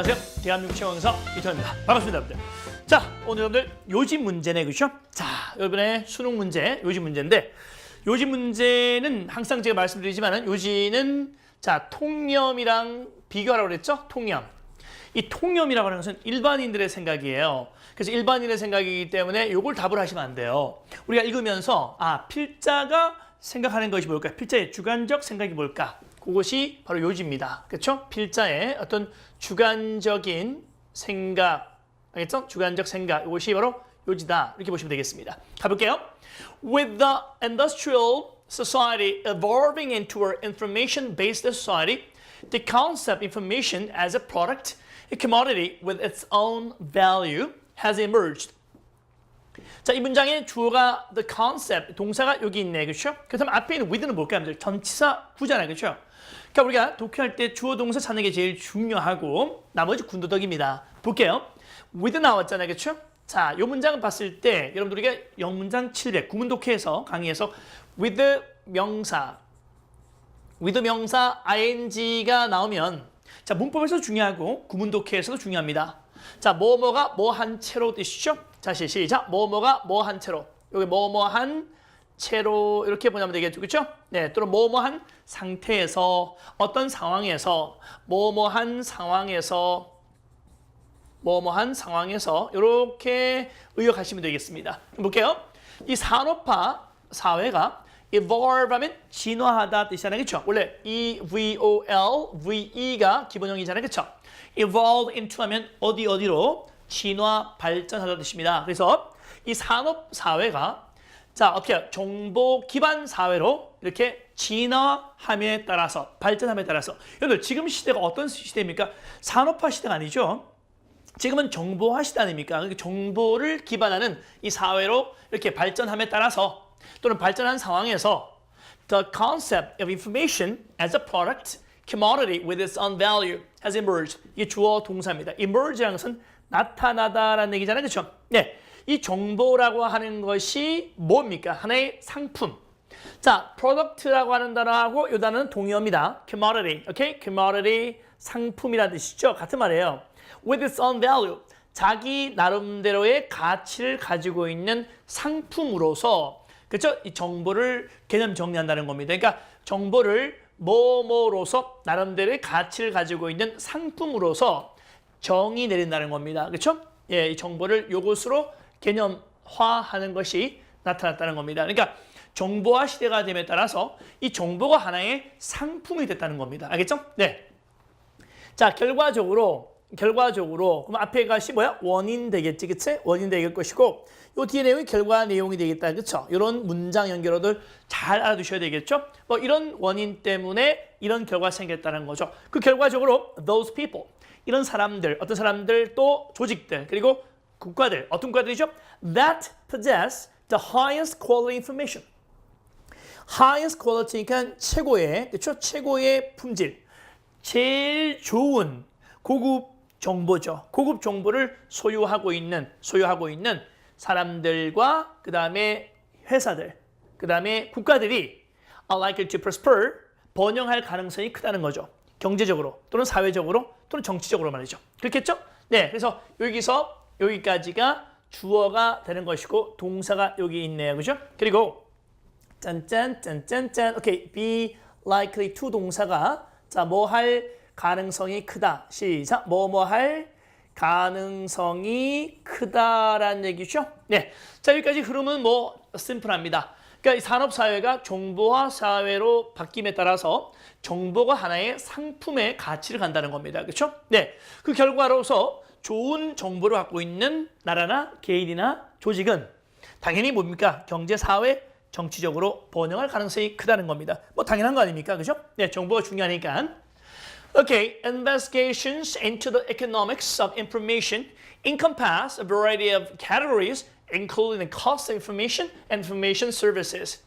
안녕하세요. 대한민국 최강사 이태원입니다. 반갑습니다, 여러분들. 자, 오늘 여러분들 요집 문제네, 그렇죠? 자, 여러분의 수능 문제, 요집 문제인데 요집 문제는 항상 제가 말씀드리지만은 요지는 자 통념이랑 비교하라고 그랬죠? 통념. 이 통념이라고 하는 것은 일반인들의 생각이에요. 그래서 일반인의 생각이기 때문에 요걸 답을 하시면 안 돼요. 우리가 읽으면서 아 필자가 생각하는 것이 뭘까? 필자의 주관적 생각이 뭘까? 그것이 바로 요지입니다. 그렇죠? 필자의 어떤 주관적인 생각, 알겠죠? 주관적 생각, 이것이 바로 요지다. 이렇게 보시면 되겠습니다. 가볼게요. With the industrial society evolving into an information-based society, the concept information as a product, a commodity with its own value, has emerged. 자, 이 문장의 주어가 the concept, 동사가 여기 있네, 그렇죠? 그렇다면 앞에 있는 with는 뭘까요? 전치사 구잖아요, 그렇죠? 그러니까 우리가 독해할 때 주어 동사 찾는 게 제일 중요하고 나머지 군더더기입니다. 볼게요. with 나왔잖아요, 그렇죠? 자, 이 문장을 봤을 때 여러분들 우리가 영문장 700 구문 독해에서 강의에서 with 명사, with 명사 ing가 나오면 자 문법에서 중요하고 구문 독해에서도 중요합니다. 자, 뭐뭐가 뭐 한 채로 뜻이죠? 자, 시- 시작. 뭐뭐가 뭐 한 채로. 여기 뭐뭐한 채로 이렇게 보면 되겠죠. 그렇죠? 네, 또는 뭐뭐한 상태에서 어떤 상황에서 뭐뭐한 상황에서 뭐뭐한 상황에서 이렇게 의역하시면 되겠습니다. 좀 볼게요. 이 산업화 사회가 evolve 하면 진화하다 뜻이잖아요. 그렇죠? 원래 evolve, ve가 기본형이잖아요. 그렇죠? evolve into 하면 어디 어디로 진화 발전하다 뜻입니다. 그래서 이 산업 사회가 자, 어떻게? 정보 기반 사회로 이렇게 진화함에 따라서 발전함에 따라서 여러분들 지금 시대가 어떤 시대입니까? 산업화 시대가 아니죠. 지금은 정보화 시대 아닙니까? 그러니까 정보를 기반하는 이 사회로 이렇게 발전함에 따라서 또는 발전한 상황에서 the concept of information as a product, commodity with its own value has emerged. 이게 주어 동사입니다. emerge라는 것은 나타나다라는 얘기잖아요. 그렇죠? 네. 이 정보라고 하는 것이 뭡니까? 하나의 상품. 자, product라고 하는 단어하고 이 단어는 동의어입니다. commodity, 오케이? commodity 상품이라는 뜻이죠. 같은 말이에요. with its own value. 자기 나름대로의 가치를 가지고 있는 상품으로서 그렇죠? 이 정보를 개념 정리한다는 겁니다. 그러니까 정보를 뭐뭐로서 나름대로의 가치를 가지고 있는 상품으로서 정의 내린다는 겁니다. 그렇죠? 예, 이 정보를 요것으로 개념화하는 것이 나타났다는 겁니다. 그러니까 정보화 시대가 됨에 따라서 이 정보가 하나의 상품이 됐다는 겁니다. 알겠죠? 네. 자, 결과적으로 결과적으로 그럼 앞에 것이 뭐야? 원인 되겠지, 그치? 원인 되겠 것이고 요 뒤에 내용이 결과 내용이 되겠다, 그쵸? 이런 문장 연결어들 잘 알아두셔야 되겠죠? 뭐 이런 원인 때문에 이런 결과가 생겼다는 거죠. 그 결과적으로 those people 이런 사람들, 어떤 사람들 또 조직들 그리고 국가들 어떤 국가들이죠? That possess the highest quality information. Highest quality니까 최고의 그렇죠? 최고의 품질, 제일 좋은 고급 정보죠. 고급 정보를 소유하고 있는 소유하고 있는 사람들과 그 다음에 회사들, 그 다음에 국가들이 are likely to prosper 번영할 가능성이 크다는 거죠. 경제적으로 또는 사회적으로 또는 정치적으로 말이죠. 그렇겠죠? 네, 그래서 여기서 여기까지가 주어가 되는 것이고 동사가 여기 있네요, 그죠? 그리고 짠짠 짠짠짠. 오케이. Be likely to 동사가 자 뭐 할 가능성이 크다. 시작. 뭐 뭐 할 가능성이 크다라는 얘기죠? 네 자 여기까지 흐름은 뭐 심플합니다. 그러니까 이 산업 사회가 정보화 사회로 바뀜에 따라서 정보가 하나의 상품의 가치를 간다는 겁니다. 그렇죠 네 그 결과로서 좋은 정보를 갖고 있는 나라나 개인이나 조직은 당연히 뭡니까? 경제 사회 정치적으로 번영할 가능성이 크다는 겁니다. 뭐 당연한 거 아닙니까? 그죠? 네, 정보가 중요하니까. Okay, investigations into the economics of information encompass a variety of categories, including the cost of information and information services.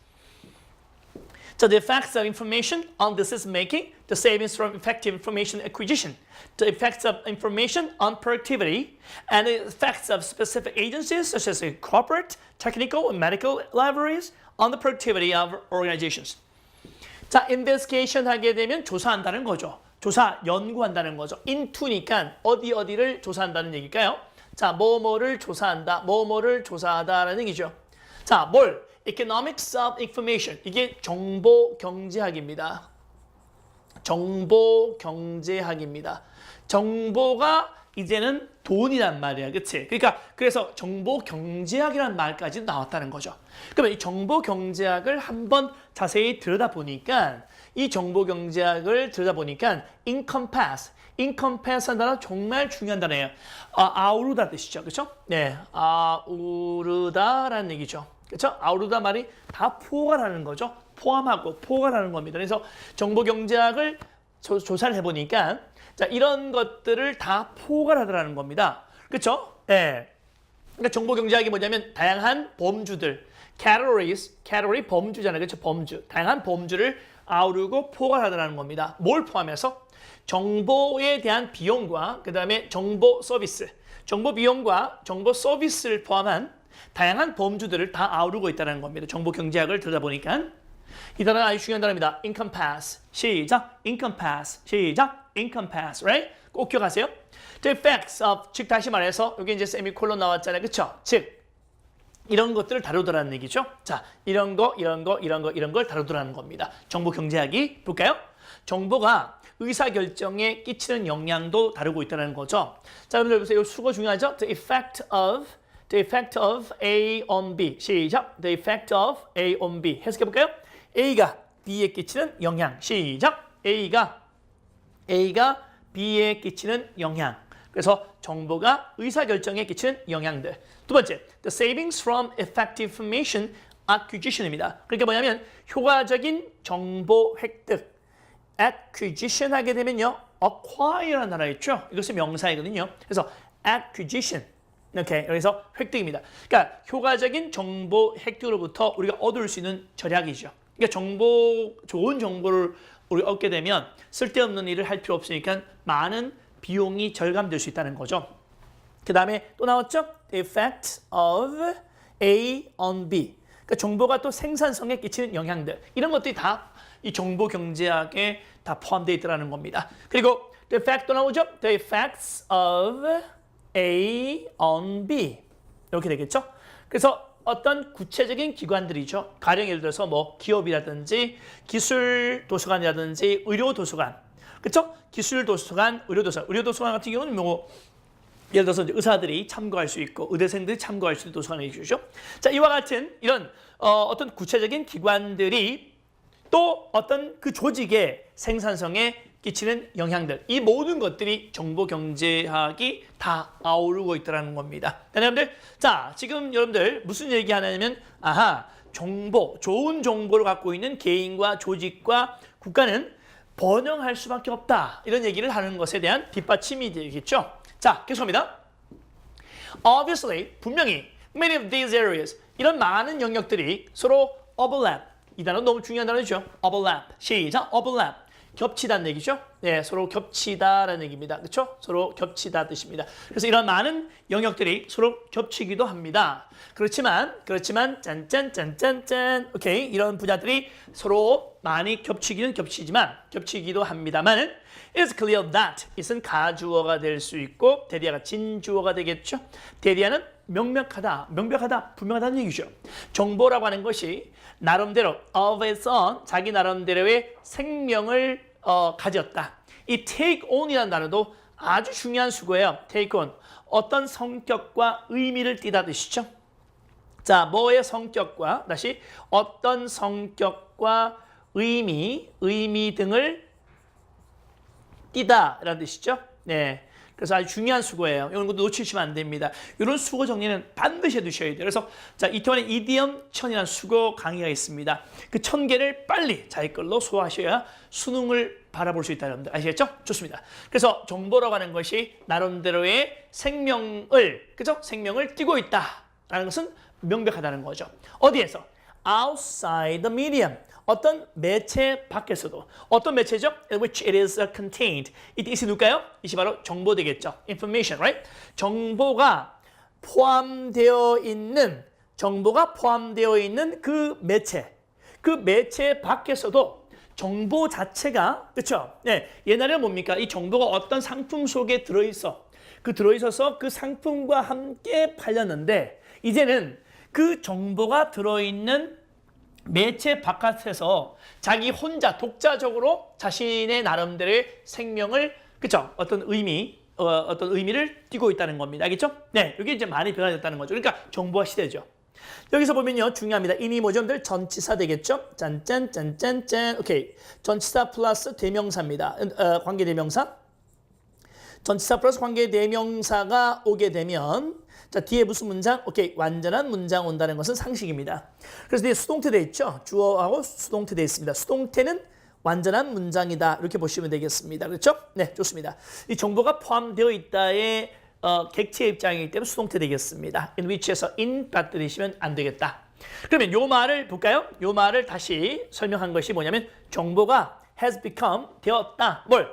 So the effects of information on decision making, the savings from effective information acquisition, the effects of information on productivity, and the effects of specific agencies such as corporate, technical, and medical libraries on the productivity of organizations. 자, investigation 하게 되면 조사한다는 거죠. 조사, 연구한다는 거죠. into니까 어디 어디를 조사한다는 얘기일까요? 자, 뭐뭐를 조사한다, 뭐뭐를 조사하다라는 얘기죠. 자, 뭘? Economics of Information. 이게 정보 경제학입니다. 정보 경제학입니다. 정보가 이제는 돈이란 말이야. 그치? 그러니까 그래서 정보 경제학이라는 말까지 나왔다는 거죠. 그러면 이 정보 경제학을 한번 자세히 들여다보니까 이 정보 경제학을 들여다보니까 encompass, encompass 한 단어 정말 중요한 단어예요. 아, 아우르다 뜻이죠. 그렇죠? 네. 아우르다라는 얘기죠. 그렇죠? 아우르다 말이 다 포괄하는 거죠. 포함하고 포괄하는 겁니다. 그래서 정보 경제학을 조, 조사를 해보니까 자 이런 것들을 다 포괄하더라는 겁니다. 그렇죠? 예. 그러니까 정보 경제학이 뭐냐면 다양한 범주들, categories, category 범주잖아요. 그렇죠? 범주. 다양한 범주를 아우르고 포괄하더라는 겁니다. 뭘 포함해서? 정보에 대한 비용과 그다음에 정보 서비스, 정보 비용과 정보 서비스를 포함한 다양한 범주들을 다 아우르고 있다는 겁니다. 정보 경제학을 들여다보니까 이 단어는 아주 중요한 단어입니다. encompass. 시작. encompass. 시작. encompass. right? 꼭 기억하세요. The effects of 즉 다시 말해서 여기 이제 세미콜론 나왔잖아요. 그렇죠? 즉 이런 것들을 다루더라는 얘기죠. 자, 이런 거, 이런 거, 이런 거, 이런 걸 다루더라는 겁니다. 정보 경제학이 볼까요? 정보가 의사 결정에 끼치는 영향도 다루고 있다는 거죠. 자, 여러분들 보세요. 이 수거 중요하죠? The effect of the effect of A on B. 시작. The effect of A on B. 해석해 볼까요? A가 B에 끼치는 영향. 시작. A가 A가 B에 끼치는 영향. 그래서 정보가 의사결정에 끼치는 영향들. 두 번째, the savings from effective information acquisition입니다. 그러니까 뭐냐면 효과적인 정보 획득. acquisition 하게 되면요. acquire라는 단어 있죠. 이것이 명사이거든요. 그래서 acquisition. 이렇게 여기서 획득입니다. 그러니까 효과적인 정보 획득으로부터 우리가 얻을 수 있는 절약이죠. 그러니까 정보 좋은 정보를 우리 얻게 되면 쓸데없는 일을 할 필요 없으니까 많은 비용이 절감될 수 있다는 거죠. 그 다음에 또 나왔죠? The effect of A on B. 그러니까 정보가 또 생산성에 끼치는 영향들. 이런 것들이 다 이 정보 경제학에 다 포함되어 있다는 겁니다. 그리고 the effect 또 나오죠? The effects of A on B. 이렇게 되겠죠? 그래서 어떤 구체적인 기관들이죠. 가령 예를 들어서 뭐 기업이라든지 기술 도서관이라든지 의료 도서관. 그렇죠? 기술 도서관, 의료 도서관. 의료 도서관 같은 경우는 뭐 예를 들어서 이제 의사들이 참고할 수 있고 의대생들이 참고할 수 있는 도서관이 있죠. 자, 이와 같은 이런 어, 어떤 구체적인 기관들이 또 어떤 그 조직의 생산성에 끼치는 영향들 이 모든 것들이 정보 경제학이 다 아우르고 있다는 겁니다. 자, 여러분들 자 지금 여러분들 무슨 얘기하냐면 아하 정보 좋은 정보를 갖고 있는 개인과 조직과 국가는 번영할 수밖에 없다 이런 얘기를 하는 것에 대한 뒷받침이 되겠죠. 자 계속합니다. Obviously 분명히 many of these areas 이런 많은 영역들이 서로 overlap 이 단어 너무 중요한 단어죠. overlap. 시작. overlap. 겹치다는 얘기죠. 네, 서로 겹치다라는 얘기입니다. 그렇죠? 서로 겹치다 뜻입니다. 그래서 이런 많은 영역들이 서로 겹치기도 합니다. 그렇지만 그렇지만 짠짠짠짠짠 오케이 이런 분야들이 서로 많이 겹치기는 겹치지만 겹치기도 합니다만은 It's clear that 이것은 가주어가 될 수 있고 대리아가 진주어가 되겠죠. 대리아는 명백하다, 명백하다, 분명하다는 얘기죠. 정보라고 하는 것이 나름대로 of its own 자기 나름대로의 생명을 어, 가졌다. 이 take on이라는 단어도 아주 중요한 수고예요. take on 어떤 성격과 의미를 띠다 뜻이죠. 자, 뭐의 성격과 다시 어떤 성격과 의미, 의미 등을 띠다라는 뜻이죠. 네. 그래서 아주 중요한 수고예요. 이런 것도 놓치시면 안 됩니다. 이런 수고 정리는 반드시 해두셔야 돼요. 그래서 자 이태원에 이디엄 천이라는 수고 강의가 있습니다. 그 천 개를 빨리 자기 걸로 소화하셔야 수능을 바라볼 수 있다는 겁니다. 아시겠죠? 좋습니다. 그래서 정보라고 하는 것이 나름대로의 생명을 그죠? 생명을 띠고 있다라는 것은 명백하다는 거죠. 어디에서? outside the medium. 어떤 매체 밖에서도 어떤 매체죠? In which it is contained. 이 뜻이 누굴까요? 이것이 바로 정보 되겠죠. information, right? 정보가 포함되어 있는 정보가 포함되어 있는 그 매체. 그 매체 밖에서도 정보 자체가 그렇죠? 네, 옛날에는 뭡니까? 이 정보가 어떤 상품 속에 들어 있어. 그 들어 있어서 그 상품과 함께 팔렸는데 이제는 그 정보가 들어 있는 매체 바깥에서 자기 혼자 독자적으로 자신의 나름대로의 생명을 그쵸 어떤 의미 어, 어떤 의미를 띠고 있다는 겁니다. 알겠죠? 네, 이게 이제 많이 변화됐다는 거죠. 그러니까 정보화 시대죠. 여기서 보면요 중요합니다. 이니 뭐좀들 전치사 되겠죠? 짠짠 짠짠 짠 오케이 전치사 플러스 대명사입니다. 어, 관계 대명사 전치사 플러스 관계 대명사가 오게 되면 자 뒤에 무슨 문장? 오케이 완전한 문장 온다는 것은 상식입니다. 그래서 뒤에 수동태 돼 있죠. 주어하고 수동태 돼 있습니다. 수동태는 완전한 문장이다 이렇게 보시면 되겠습니다. 그렇죠? 네 좋습니다. 이 정보가 포함되어 있다의 어, 객체 입장이기 때문에 수동태 되겠습니다. in which에서 in 빠뜨리시면 안 되겠다. 그러면 요 말을 볼까요? 요 말을 다시 설명한 것이 뭐냐면 정보가 has become 되었다. 뭘?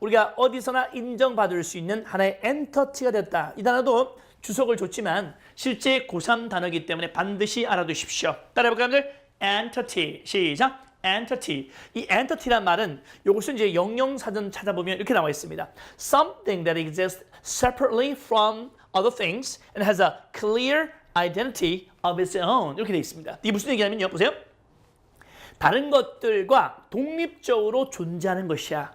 우리가 어디서나 인정받을 수 있는 하나의 엔터티가 됐다. 이 단어도 주석을 줬지만 실제 고3 단어이기 때문에 반드시 알아두십시오. 따라해볼까요, 여러분들? entity. 시작. entity. 이 entity란 말은 이것은 이제 영영 사전 찾아보면 이렇게 나와 있습니다. Something that exists separately from other things and has a clear identity of its own. 이렇게 되어 있습니다. 이게 무슨 얘기냐면요. 보세요. 다른 것들과 독립적으로 존재하는 것이야.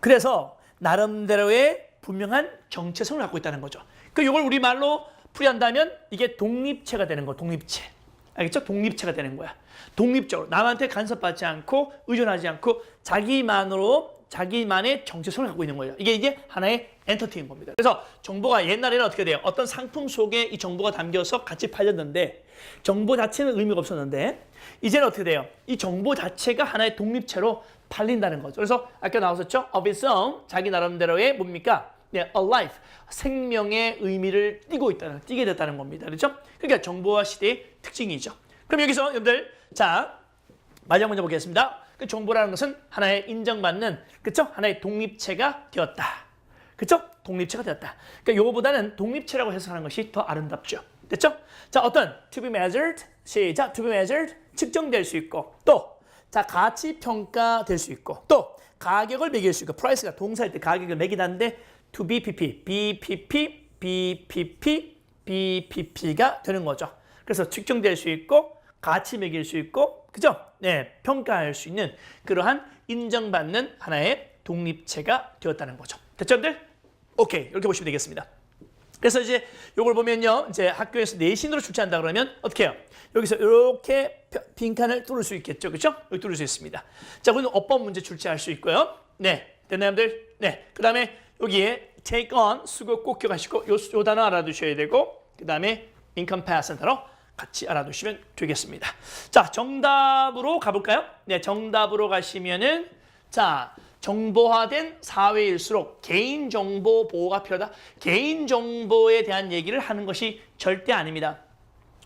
그래서 나름대로의 분명한 정체성을 갖고 있다는 거죠. 그 이걸 우리 말로 풀이한다면 이게 독립체가 되는 거, 독립체. 알겠죠? 독립체가 되는 거야. 독립적으로 남한테 간섭받지 않고 의존하지 않고 자기만으로 자기만의 정체성을 갖고 있는 거예요. 이게 이게 하나의 엔터테인 겁니다. 그래서 정보가 옛날에는 어떻게 돼요? 어떤 상품 속에 이 정보가 담겨서 같이 팔렸는데 정보 자체는 의미가 없었는데 이제는 어떻게 돼요? 이 정보 자체가 하나의 독립체로 팔린다는 거죠. 그래서 아까 나왔었죠? own 자기 나름대로의 뭡니까? 네, a life 생명의 의미를 띠고 있다는 띠게 됐다는 겁니다. 그렇죠? 그러니까 정보화 시대의 특징이죠. 그럼 여기서 여러분들 자 마지막 문제 보겠습니다. 그 정보라는 것은 하나의 인정받는 그렇죠? 하나의 독립체가 되었다. 그렇죠? 독립체가 되었다. 그러니까 요거보다는 독립체라고 해석하는 것이 더 아름답죠. 됐죠? 자, 어떤 to be measured 시작 to be measured 측정될 수 있고 또 자, 가치 평가될 수 있고 또 가격을 매길 수 있고 price가 동사일 때 가격을 매기다는데 to BPP, BPP, BPP, BPP가 되는 거죠. 그래서 측정될 수 있고 가치 매길 수 있고 그죠? 네, 평가할 수 있는 그러한 인정받는 하나의 독립체가 되었다는 거죠. 됐죠, 여러분들? 오케이, 이렇게 보시면 되겠습니다. 그래서 이제 이걸 보면요, 이제 학교에서 내신으로 출제한다 그러면 어떻게 해요? 여기서 이렇게 빈칸을 뚫을 수 있겠죠, 그렇죠? 뚫을 수 있습니다. 자, 그리고 어법 문제 출제할 수 있고요. 네, 됐나요, 여러분들? 네, 그 다음에 여기에 take on 수고 꼭 기억하시고 요, 요 단어 알아두셔야 되고 그 다음에 encompass 단어 같이 알아두시면 되겠습니다. 자, 정답으로 가볼까요? 네, 정답으로 가시면은 자, 정보화된 사회일수록 개인정보 보호가 필요하다. 개인정보에 대한 얘기를 하는 것이 절대 아닙니다.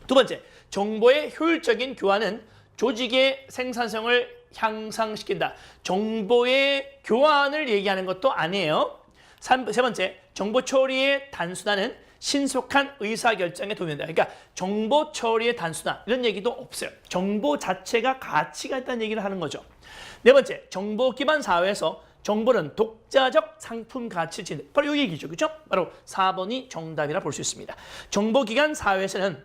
두 번째, 정보의 효율적인 교환은 조직의 생산성을 향상시킨다. 정보의 교환을 얘기하는 것도 아니에요. 삼- 세 번째, 정보 처리의 단순화는 신속한 의사결정에 도움이 된다. 그러니까 정보 처리의 단순화 이런 얘기도 없어요. 정보 자체가 가치가 있다는 얘기를 하는 거죠. 네 번째, 정보 기반 사회에서 정보는 독자적 상품 가치를 지닌 바로 이 얘기죠. 그렇죠? 바로 4번이 정답이라 볼 수 있습니다. 정보 기반 사회에서는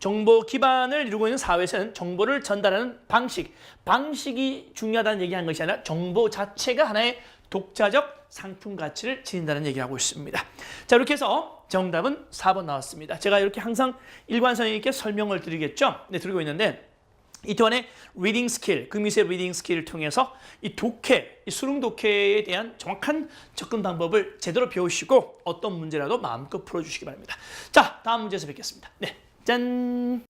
정보 기반을 이루고 있는 사회에서는 정보를 전달하는 방식, 방식이 중요하다는 얘기한 것이 아니라 정보 자체가 하나의 독자적 상품 가치를 지닌다는 얘기를 하고 있습니다. 자, 이렇게 해서 정답은 4번 나왔습니다. 제가 이렇게 항상 일관성 있게 설명을 드리겠죠? 네, 드리고 있는데 이동안의 리딩 스킬, 금이세 리딩 스킬을 통해서 이 독해, 이 수능 독해에 대한 정확한 접근 방법을 제대로 배우시고 어떤 문제라도 마음껏 풀어주시기 바랍니다. 자, 다음 문제에서 뵙겠습니다. 네, 짠!